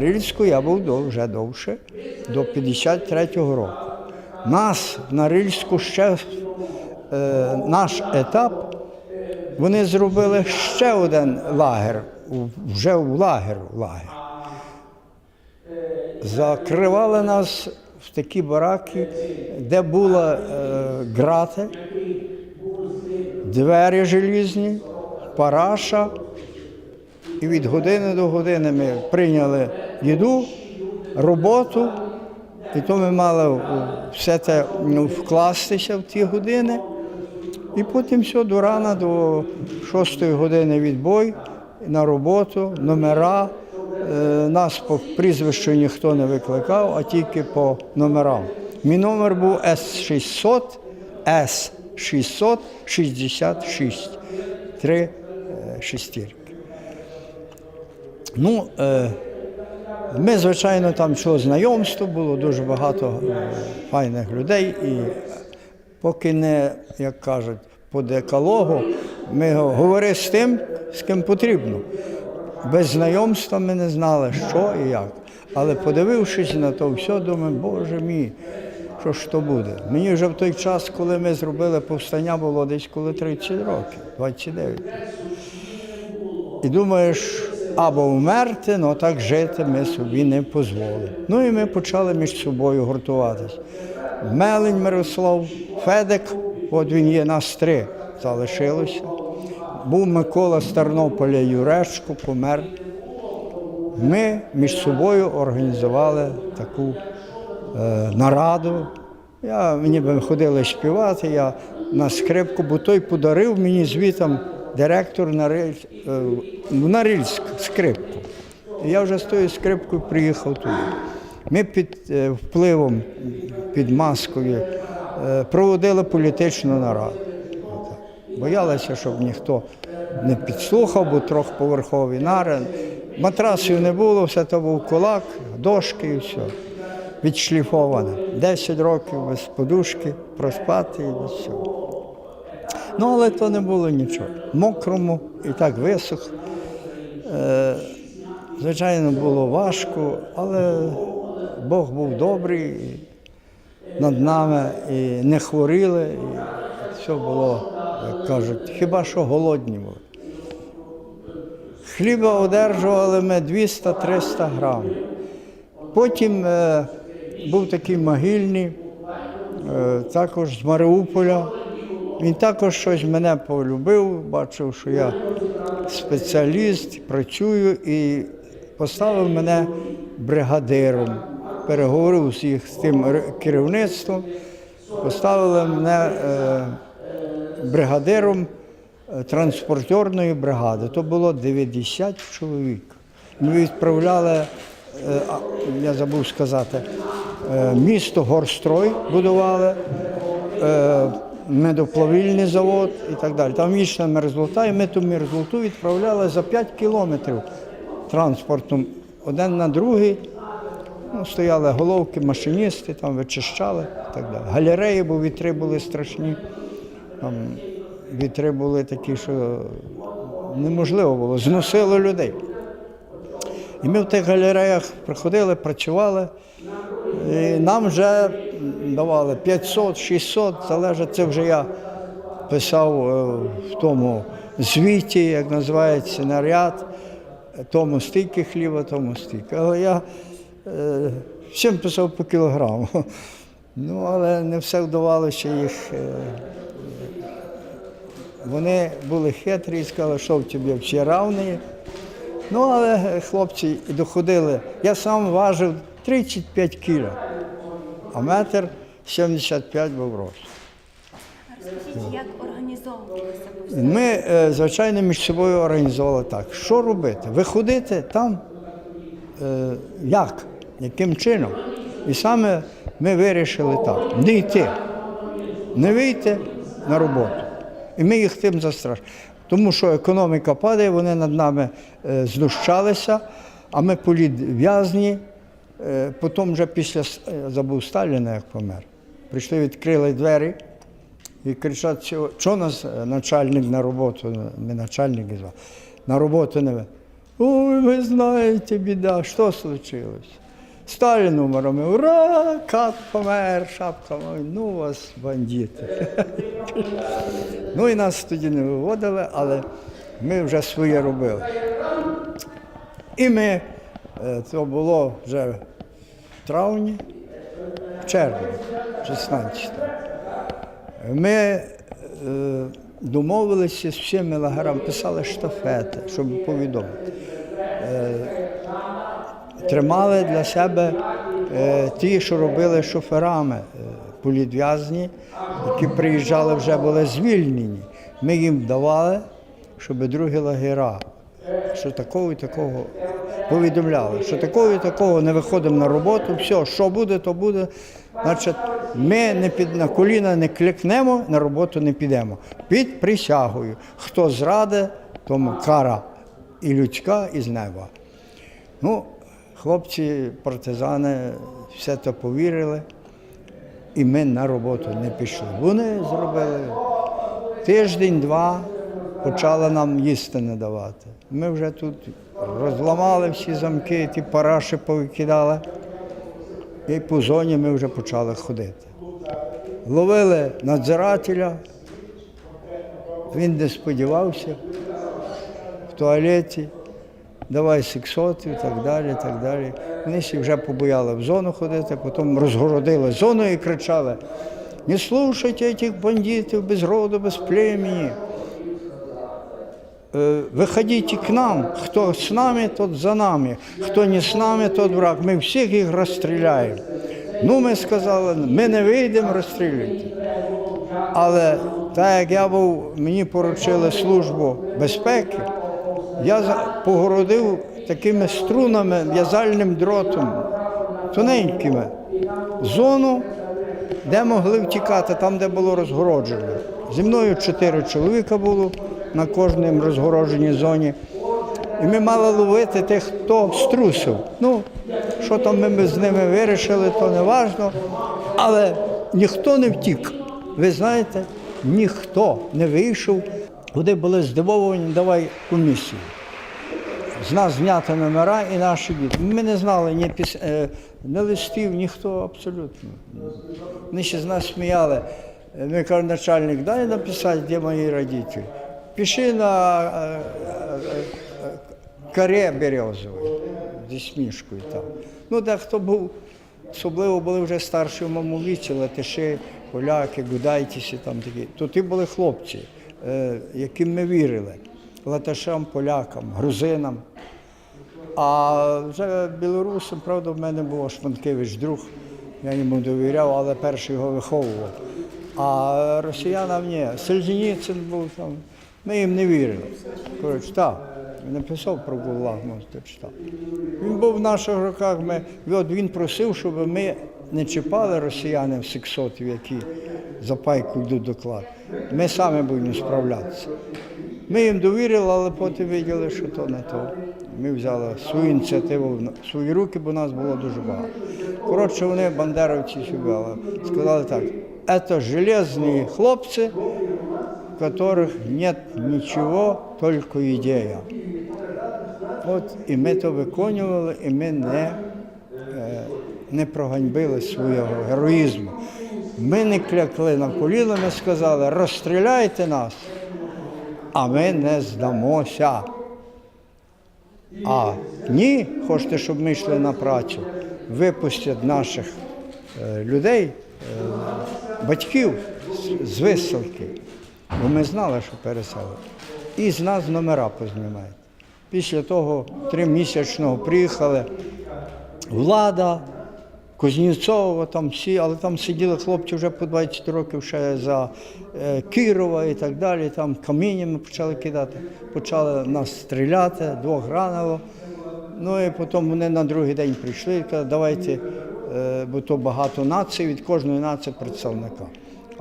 на Рильську я був вже довше, до 53-го року. Нас на Рильську ще е, наш етап, вони зробили ще один лагер, вже в лагер, в лагер. Закривали нас в такі бараки, де були е, грати, двері желізні, параша. І від години до години ми прийняли їду, роботу, і то ми мали все це ну, вкластися в ті години. І потім все до рана, до 6 години відбой на роботу, номера. Е, Нас по прізвищу ніхто не викликав, а тільки по номерам. Мій номер був С600, С666. Три е, шестірки. Ну, е, ми, звичайно, там що знайомство було, дуже багато е, файних людей. І поки не, як кажуть, по декалогу, ми го- говорили з тим, з ким потрібно. Без знайомства ми не знали, що і як. Але подивившись на то все, думаю, боже мій, що ж то буде. Мені вже в той час, коли ми зробили повстання, було десь коли 30 років, 29. І думаєш, або вмерти, але так жити ми собі не дозволимо. Ну і ми почали між собою гуртуватись. Мелень Мирослав, Федик, от він є нас три, залишилося. Був Микола з Тернополя Юречко, помер. Ми між собою організували таку е, нараду. Я, мені би ходили співати, я на скрипку, бо той подарив мені звітом директор на, Риль- е, в Норильськ скрипку. Я вже з тою скрипкою приїхав туди. Ми під е, впливом, під маскою е, проводили політичну нараду. Боялися, щоб ніхто не підслухав, бо трьохповерхові нари. Матрасів не було, все то був кулак, дошки і все. Відшліфоване. 10 років без подушки, проспати і без всього. Ну, але то не було нічого. Мокрому і так висох. Е, звичайно, було важко, але Бог був добрий над нами і не хворіли, і все було, як кажуть, хіба що голодні були. Хліба одержували ми 200-300 грам. Потім е, був такий могильний, е, також з Маріуполя. Він також щось мене полюбив, бачив, що я спеціаліст, працюю і поставив мене бригадиром. Переговорив їх з тим керівництвом, поставили мене е, бригадиром е, транспортерної бригади. То було 90 чоловік. Ми відправляли, е, я забув сказати, місто Горстрой будували, медоплавильний завод і так далі. Там вічна мерзлота, і ми ту мерзлоту відправляли за 5 кілометрів транспортом один на другий. Ну, стояли головки, машиністи, там вичищали і так далі. Галереї, бо вітри були страшні. Там вітри були такі, що неможливо було, зносило людей. І ми в тих галереях приходили, працювали. І нам вже давали 500, 600, залежить, це вже я писав е, в тому звіті, як називається наряд, тому стільки хліба, тому стільки. Але я е, всім писав по кілограму. Ну, але не все вдавалося їх. е, Вони були хитрі і сказали, що в тебе всі равні. Ну, але хлопці доходили. Я сам важив 35 кіло, а метр 75 був рост. Розкажіть, як організовувалося повстання? Ми, е, звичайно, між собою організували так. Що робити? Виходити там е, як? Яким чином? І саме ми вирішили так: не йти, не вийти на роботу. І ми їх тим застрашили. Тому що економіка падає, вони над нами е, знущалися, а ми політв'язні. Потім вже після забув Сталіна, як помер. Прийшли, відкрили двері і кричать, що, нас е, начальник на роботу, не начальник на роботу не. Ой, ви знаєте, біда, що случилось? Сталін умерами, ура, кат помер, шапка, ну вас бандити. ну і нас тоді не виводили, але ми вже своє робили. І ми, е, це було вже в травні, червні, 16 Ми е, домовилися з всіми лагерами, писали штафети, щоб повідомити. Е, тримали для себе е, ті, що робили шоферами, е, політв'язні, які приїжджали вже були звільнені. Ми їм давали, щоб другі лагера, що такого і такого повідомляли, що такого і такого не виходимо на роботу, все, що буде, то буде. Значить, ми не під на коліна не кликнемо, на роботу не підемо. Під присягою. Хто зраде, тому кара і людська, і з неба. Ну, хлопці, партизани, все це повірили, і ми на роботу не пішли. Вони зробили тиждень-два, почали нам їсти не давати. Ми вже тут розламали всі замки, ті параші повикидали. І по зоні ми вже почали ходити. Ловили надзирателя, він не сподівався в туалеті, давай сексотів, так далі, так далі. Вони всі вже побояли в зону ходити, потім розгородили зону і кричали: не слушайте цих бандитів без роду, без племені. Е, Виходите к нам, хто з нами, тот за нами, хто не з нами, тот враг. Ми всіх їх розстріляємо. Ну, ми сказали, ми не вийдемо, розстрілюйте. Але так як я був, мені поручили службу безпеки, я погородив такими струнами, в'язальним дротом, тоненькими, зону, де могли втікати, там, де було розгороджено. Зі мною чотири чоловіка було на кожній розгородженій зоні. І ми мали ловити тих, хто струсив. Ну, що там ми з ними вирішили, то не важно. Але ніхто не втік. Ви знаєте, ніхто не вийшов. Вони були здивовані, давай комісію. З нас зняти номера і наші діти. Ми не знали ні, піс... е, ні листів, ніхто абсолютно. Вони ще з нас сміяли. Е, Ми кажуть, начальник, дай написати, де мої родителі. Пиши на е, е, е, каре березовий, зі смішкою там. Ну, дехто був, особливо були вже старші моєму латиші, поляки, гудайтісі там такі. То ті були хлопці, е, яким ми вірили. Латишам, полякам, грузинам. А вже білорусам, правда, в мене був Шманкевич друг, я йому довіряв, але перший його виховував. А росіянам ні. Сельженіцин був там. Ми їм не вірили. Він написав про можете читати. Він був в наших руках. Ми, от він просив, щоб ми не чіпали росіянів сексотів, які за пайку йдуть до клад. Ми самі будемо справлятися. Ми їм довірили, але потім виділи, що то не то. Ми взяли свою ініціативу в свої руки, бо нас було дуже багато. Коротше, вони бандеровці сюди сказали так, це железні хлопці, которых нет нічого, тільки ідея. От і ми то виконували, і ми не, е, не проганьбили свого героїзму. Ми не клякли на коліна, ми сказали, розстріляйте нас, а ми не здамося. А ні, хочете, щоб ми йшли на працю, випустять наших е, людей, е, батьків з виселки. Бо ми знали, що переселили. І з нас номера познімають. Після того тримісячного приїхали влада, Кузнєцова, там всі, але там сиділи хлопці вже по 20 років ще за е, Кирова і так далі. Там каміннями почали кидати, почали нас стріляти, двох ранило. Ну і потім вони на другий день прийшли і казали, давайте, е, бо то багато націй, від кожної нації представника.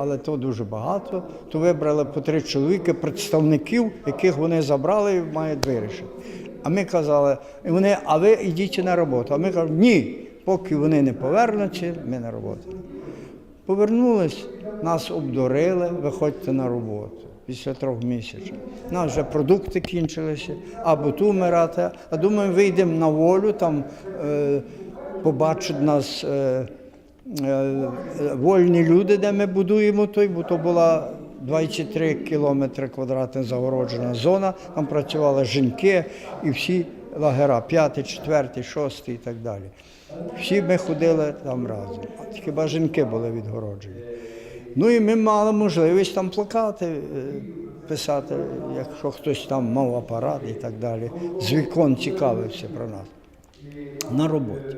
Але то дуже багато, то вибрали по три чоловіки представників, яких вони забрали і мають вирішити. А ми казали, і вони, а ви йдіть на роботу. А ми кажемо, ні, поки вони не повернуться, ми на роботу. Повернулись, нас обдурили, виходьте на роботу. після трьох місяців. У нас вже продукти кінчилися, або ту вмирати. А думаю, вийдемо на волю, там е, побачать нас е, вольні люди, де ми будуємо той, бо то була 23 кілометри квадратних загороджена зона. Там працювали жінки і всі лагера, п'ятий, четвертий, шостий і так далі. Всі ми ходили там разом. Хіба жінки були відгороджені. Ну і ми мали можливість там плакати е, писати, якщо хтось там мав апарат і так далі. З вікон цікавився про нас на роботі.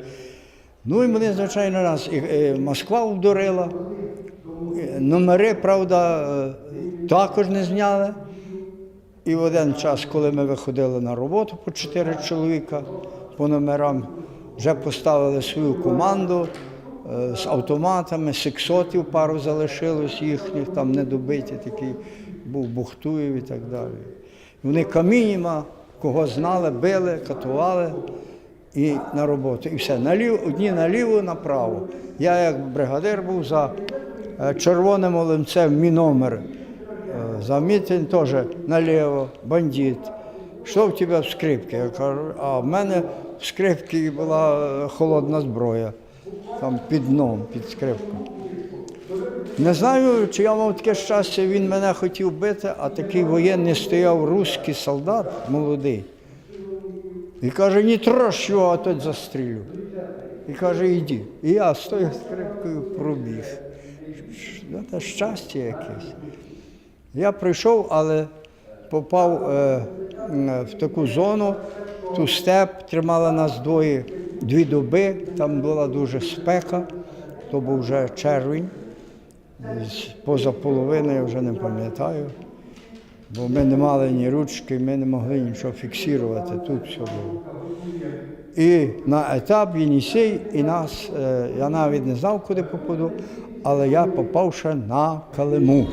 Ну і мене, звичайно, нас і, і Москва вдурила. Е, Номери, правда, е, також не зняли. І в один час, коли ми виходили на роботу по чотири чоловіка по номерам, вже поставили свою команду е, з автоматами, сексотів пару залишилось їхніх, там недобиті такі, був Бухтуєв і так далі. Вони каміннями, кого знали, били, катували і на роботу. І все. Наліво, одні наліво, направо. Я як бригадир був за е, червоним олимцем, мій номер. Е, За мітинг теж наліво, бандит. Що в тебе в скрипці? Я кажу, а в мене в скрипці була е, холодна зброя, там під дном, під скрипкою. Не знаю, чи я мав таке щастя, він мене хотів бити, а такий воєнний стояв русський солдат молодий. І каже, не трощ його, а то застрілю. І каже, йди. І я з тою скрипкою пробіг. Ну, Це щастя якесь. Я прийшов, але попав е, в таку зону, ту степ, тримали нас двоє, дві доби, там була дуже спека, то був вже червень, поза половиною, я вже не пам'ятаю. Бо ми не мали ні ручки, ми не могли нічого фіксувати, тут все було. І на етап Єнісей і нас, е, я навіть не знав, куди попаду, але я попавши на Калиму.